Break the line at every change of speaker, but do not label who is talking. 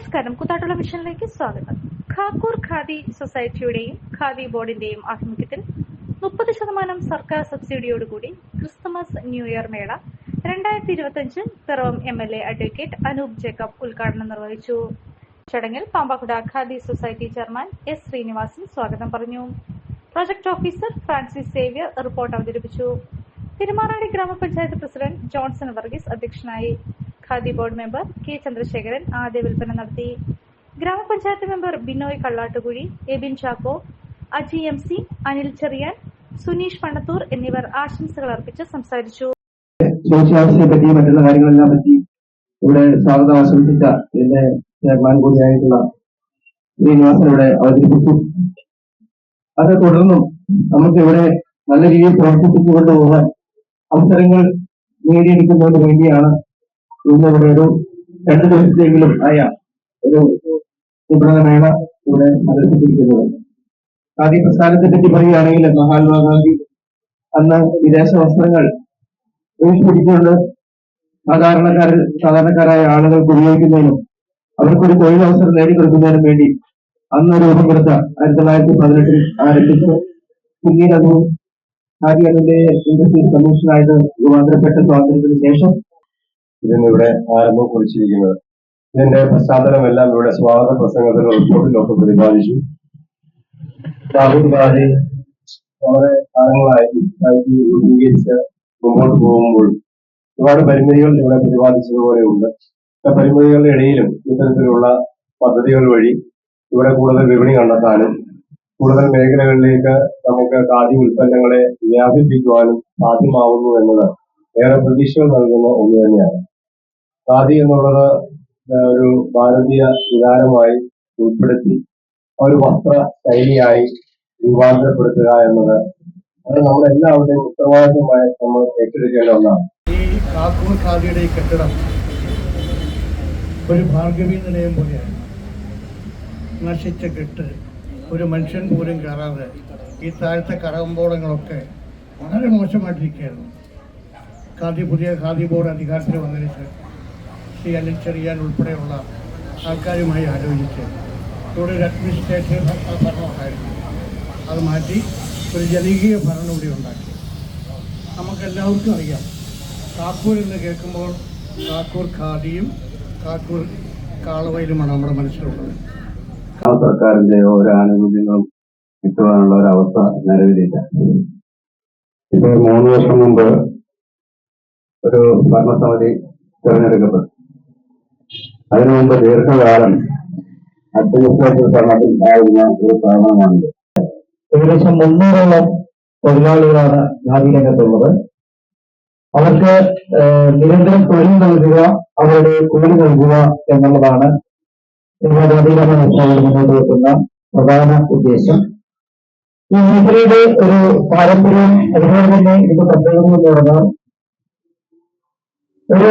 നമസ്കാരം. കൂത്താട്ടുള്ള മിഷനിലേക്ക് സ്വാഗതം. ഖാക്കൂർ ഖാദി സൊസൈറ്റിയുടെയും ഖാദി ബോർഡിന്റെയും ആഭിമുഖ്യത്തിൽ മുപ്പത് ശതമാനം സർക്കാർ സബ്സിഡിയോടുകൂടി ക്രിസ്തുമസ് ന്യൂ ഇയർ മേള രണ്ടായിരത്തി ഇരുപത്തിയഞ്ച് Piravom M L A advocate Anoop Jacob ഉദ്ഘാടനം നിർവഹിച്ചു. ചടങ്ങിൽ Pampakuda Khadi society chairman S Sreenivasan സ്വാഗതം പറഞ്ഞു. Project officer Francis Xavier report അവതരിപ്പിച്ചു. തിരുമാറാടി ഗ്രാമപഞ്ചായത്ത് പ്രസിഡന്റ് ജോൺസൺ വർഗീസ് അധ്യക്ഷനായി. Khadi board member K Chandrasekharan ആദ്യ വിൽപ്പന നടത്തി. Gramapanchayat member Binoy Kallattukuzhi Ebin Chacko Aji M C Anil Cherian Suneesh Panathur എന്നിവർ ആശംസകൾ അർപ്പിച്ച് സംസാരിച്ചു.
ശോച്യാവസ്ഥയെ പറ്റിയും മറ്റുള്ള കാര്യങ്ങളെല്ലാം പറ്റി ഇവിടെ സ്വാഗതം ആശംസിച്ച എന്റെ ചെയർമാൻ കൂടിയായിട്ടുള്ള ശ്രീനിവാസൻ ഇവിടെ അവതരിപ്പിച്ചു. അത് തുടർന്നും നമുക്ക് ഇവിടെ നല്ല രീതിയിൽ പ്രവർത്തിപ്പിച്ചു കൊണ്ടുപോകാൻ അവസരങ്ങൾ നേടിയെടുക്കുന്നതിന് വേണ്ടിയാണ് ഇന്ന് ഇവിടെ ഒരു രണ്ടു ദിവസത്തെങ്കിലും ആയ ഒരു വിപണനമേള ഇവിടെ അവതരിപ്പിച്ചിരിക്കുന്നത് ആദ്യ പ്രസ്ഥാനത്തെ പറ്റി പറയുകയാണെങ്കിൽ മഹാത്മാഗാന്ധി അന്ന് വിദേശ വസ്ത്രങ്ങൾ പിടിച്ചുകൊണ്ട് സാധാരണക്കാരിൽ സാധാരണക്കാരായ ആളുകൾക്ക് ഉപയോഗിക്കുന്നതിനും അവർക്കൊരു തൊഴിലവസരം നേടിക്കൊടുക്കുന്നതിനും വേണ്ടി അന്ന് രൂപം കൊടുത്ത ആയിരത്തി തൊള്ളായിരത്തി പതിനെട്ടിൽ ആരംഭിച്ചു. പിന്നീട് അത് ഖാദി അതിന്റെ ഇൻഡസ്ട്രിയൽ കമ്മീഷനായിട്ട് രൂപാന്തരപ്പെട്ട സ്വാതന്ത്ര്യത്തിന് ശേഷം
ഇതിന്നിവിടെ ആരംഭം കുറിച്ചിരിക്കുന്നത്. ഇതിന്റെ പശ്ചാത്തലമെല്ലാം ഇവിടെ സ്വാഗത പ്രസംഗത്തിൽ റിപ്പോർട്ടിലൊക്കെ പ്രതിപാദിച്ചു. രാഹുൽ ഗാന്ധി വളരെ കാലങ്ങളായി രൂപീകരിച്ച് മുമ്പോട്ട് പോകുമ്പോൾ ഒരുപാട് പരിമിതികൾ ഇവിടെ പ്രതിപാദിച്ചതുപോലെയുണ്ട് ആ പരിമിതികളുടെ ഇടയിലും ഇത്തരത്തിലുള്ള പദ്ധതികൾ വഴി ഇവിടെ കൂടുതൽ വിപണി കണ്ടെത്താനും കൂടുതൽ മേഖലകളിലേക്ക് നമുക്ക് ഖാദി ഉൽപ്പന്നങ്ങളെ വ്യാപിപ്പിക്കുവാനും സാധ്യമാവുന്നു എന്നത് ഏറെ പ്രതീക്ഷകൾ നൽകുന്ന ഒന്ന് തന്നെയാണ്. ഖാദി എന്നുള്ളത് ഒരു ഭാരതീയ വികാരമായി ഉൾപ്പെടുത്തി ഒരു വസ്ത്ര ശൈലിയായി രൂപാന്തരപ്പെടുത്തുക എന്നത് അത് നമ്മളെല്ലാവരുടെയും ഉത്തരവാദിത്തമായി നമ്മൾ ഏറ്റെടുക്കേണ്ട ഒന്നാണ്.
ഈ കാക്കൂർ ഖാദിയുടെ ഈ കെട്ടിടം ഒരു ഭാർഗവി നിലയം പോലെയാണ്. നശിച്ച കെട്ട് ഒരു മനുഷ്യൻ പോലും കയറാതെ ഈ താഴത്തെ കടകമ്പോളങ്ങളൊക്കെ വളരെ മോശമായിട്ടിരിക്കുകയായിരുന്നു. ഖാദി പുതിയ ഖാദി ബോർഡ് അധികാരത്തിൽ വന്നതിന് ശേഷം അനിൽ ചെറിയാൻ ഉൾപ്പെടെയുള്ള ആൾക്കാരുമായി ആലോചിച്ച് ഇവിടെ ഒരു അഡ്മിനിസ്ട്രേറ്റീവ് ഭരണമുണ്ടായിരുന്നു അത് മാറ്റി ഒരു ജനകീയ ഭരണം ഇവിടെ ഉണ്ടാക്കി. നമുക്കെല്ലാവർക്കും അറിയാം. കാക്കൂർ എന്ന് കേൾക്കുമ്പോൾ കാക്കൂർ ഖാദിയും കാക്കൂർ കാളവയിലുമാണ് നമ്മുടെ മനസ്സിലുള്ളത്.
സർക്കാരിന്റെ ഓരോ ആനുകൂല്യങ്ങളും കിട്ടുവാനുള്ള ഒരു അവസ്ഥ നിലവിലില്ല. ഇപ്പോൾ മൂന്ന് വർഷം മുമ്പ് ഒരു ഭരണസമിതി തിരഞ്ഞെടുക്കപ്പെട്ടു. അതിനു മുമ്പ് ദീർഘകാലം അഡ്മിനിസ്ട്രേറ്റീവ് ഒരു ഭരണമാണിത്
ഏകദേശം മുന്നൂറോളം തൊഴിലാളികളാണ് ഖാദി രംഗത്തുള്ളത് അവർക്ക് നിരന്തരം തൊഴിൽ നൽകുക അവരുടെ കൂലി നൽകുക എന്നുള്ളതാണ് ഖാദിയിലാണ് മുന്നോട്ട് വെക്കുന്ന പ്രധാന ഉദ്ദേശം. ഈ മേഖലയുടെ ഒരു പാരമ്പര്യം അതുപോലെ തന്നെ ഇതിന്റെ പ്രത്യേകത എന്ന് പറഞ്ഞാൽ ഒരു